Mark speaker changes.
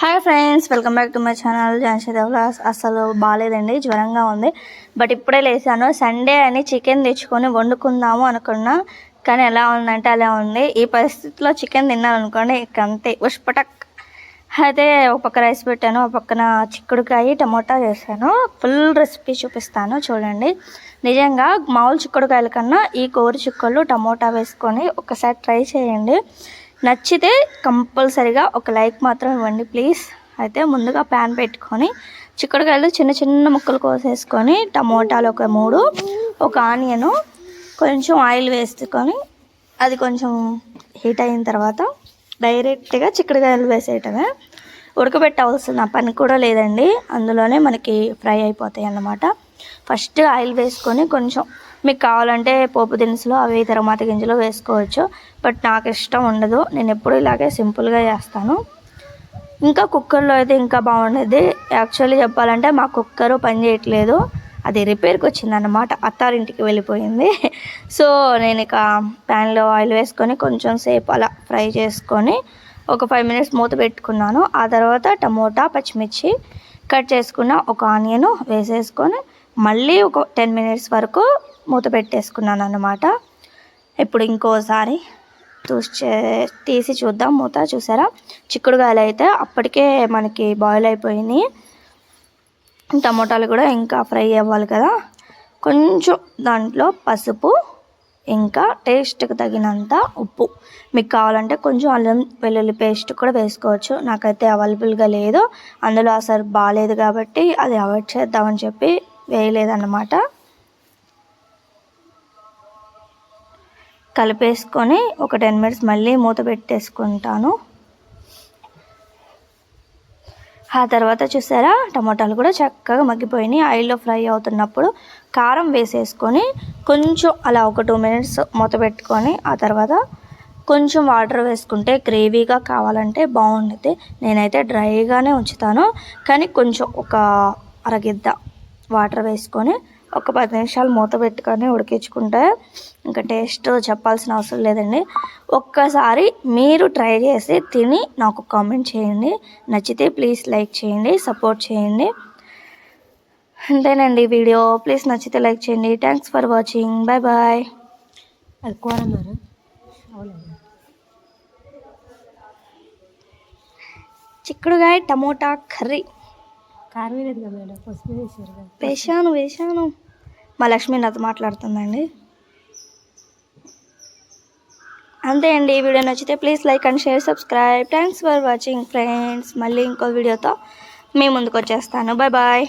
Speaker 1: Hi friends welcome back to my channel Jhansi vlogs. అసలు బాగాలేదండి జ్వరంగా ఉంది. బట్ ఇప్పుడే లేసాను సండే అని చికెన్ తెచ్చుకొని వండుకుందాము అనుకున్నా. కానీ ఎలా ఉందంటే అలా ఉంది. ఈ పరిస్థితిలో చికెన్ తిన్నాను ఇక అంతే. ఉష్పటక్. అయితే ఒక పక్క రైస్ పెట్టాను ఒక పక్కన చిక్కుడుకాయ టమోటా చేశాను. ఫుల్ రెసిపీ చూపిస్తాను చూడండి. నిజంగా మామూలు చిక్కుడుకాయల కన్నా ఈ కోరి చిక్కుళ్ళు టమోటా వేసుకొని ఒకసారి ట్రై చేయండి. నచ్చితే కంపల్సరిగా ఒక లైక్ మాత్రం ఇవ్వండి ప్లీజ్ అయితే ముందుగా ప్యాన్ పెట్టుకొని చిక్కుడుకాయలు చిన్న చిన్న ముక్కలు కోసేసుకొని టమోటాలు ఒక మూడు ఒక ఆనియను కొంచెం ఆయిల్ వేసుకొని అది కొంచెం హీట్ అయిన తర్వాత డైరెక్ట్గా చిక్కుడుకాయలు వేసేయటమే. ఉడకబెట్టవలసిన పని కూడా లేదండి. అందులోనే మనకి ఫ్రై అయిపోతాయి అన్నమాట. ఫస్ట్ ఆయిల్ వేసుకొని కొంచెం మీకు కావాలంటే పోపు దినుసులు అవి తర్వాత గింజలు వేసుకోవచ్చు. బట్ నాకు ఇష్టం ఉండదు. నేను ఎప్పుడు ఇలాగే సింపుల్గా చేస్తాను. ఇంకా కుక్కర్లో అయితే ఇంకా బాగుండేది. యాక్చువల్లీ చెప్పాలంటే మా కుక్కర్ పని చేయట్లేదు. అది రిపేర్కి వచ్చిందన్నమాట. అత్తారింటికి వెళ్ళిపోయింది. సో నేను ఇక ప్యాన్లో ఆయిల్ వేసుకొని కొంచెం సేపు అలా ఫ్రై చేసుకొని ఒక ఫైవ్ మినిట్స్ మూత పెట్టుకున్నాను. ఆ తర్వాత టమోటా పచ్చిమిర్చి కట్ చేసుకున్న ఒక ఆనియన్ వేసేసుకొని మళ్ళీ ఒక టెన్ మినిట్స్ వరకు మూత పెట్టేసుకున్నాను అన్నమాట ఇప్పుడు ఇంకోసారి చూసే తీసి చూద్దాం. మూత చూసారా? చిక్కుడుగాయలు అయితే అప్పటికే మనకి బాయిల్ అయిపోయినాయి టమోటాలు కూడా ఇంకా ఫ్రై అవ్వాలి కదా. కొంచెం దాంట్లో పసుపు ఇంకా టేస్ట్కి తగినంత ఉప్పు. మీకు కావాలంటే కొంచెం అల్లం వెల్లుల్లి పేస్ట్ కూడా వేసుకోవచ్చు. నాకైతే అవైలబుల్గా లేదు. అందులో అసలు బాగాలేదు కాబట్టి అది అవాయిడ్ చేద్దామని చెప్పి వేయలేదన్నమాట. కలిపేసుకొని ఒక టెన్ మినిట్స్ మళ్ళీ మూత పెట్టేసుకుంటాను. ఆ తర్వాత చూసారా టమాటాలు కూడా చక్కగా మగ్గిపోయినాయి. ఆయిల్లో ఫ్రై అవుతున్నప్పుడు కారం వేసేసుకొని కొంచెం అలా ఒక టూ మినిట్స్ మూత పెట్టుకొని ఆ తర్వాత కొంచెం వాటర్ వేసుకుంటే గ్రేవీగా కావాలంటే బాగుంటుంది నేనైతే డ్రైగానే ఉంచుతాను. కానీ కొంచెం ఒక అరగిద్ద వాటర్ వేసుకొని ఒక పది నిమిషాలు మూత పెట్టుకొని ఉడికించుకుంటే ఇంకా టేస్ట్ చెప్పాల్సిన అవసరం లేదండి. ఒక్కసారి మీరు ట్రై చేసి తిని నాకు కామెంట్ చేయండి. నచ్చితే ప్లీజ్ లైక్ చేయండి సపోర్ట్ చేయండి. అంతేనండి వీడియో. ప్లీజ్ నచ్చితే లైక్ చేయండి. Thanks for watching. Bye. Bye చిక్కుడుగాయ టమోటా కర్రీ.
Speaker 2: కారం లేదు కదా మేడం? పసుపు వేసారు కదా.
Speaker 1: వేసాను వేసాను మా లక్ష్మి నాతో మాట్లాడుతుందండి. అంతే అండి ఈ వీడియో నచ్చితే please like and share subscribe. Thanks for watching friends మళ్ళీ ఇంకో వీడియోతో మీ ముందుకు వచ్చేస్తాను. Bye bye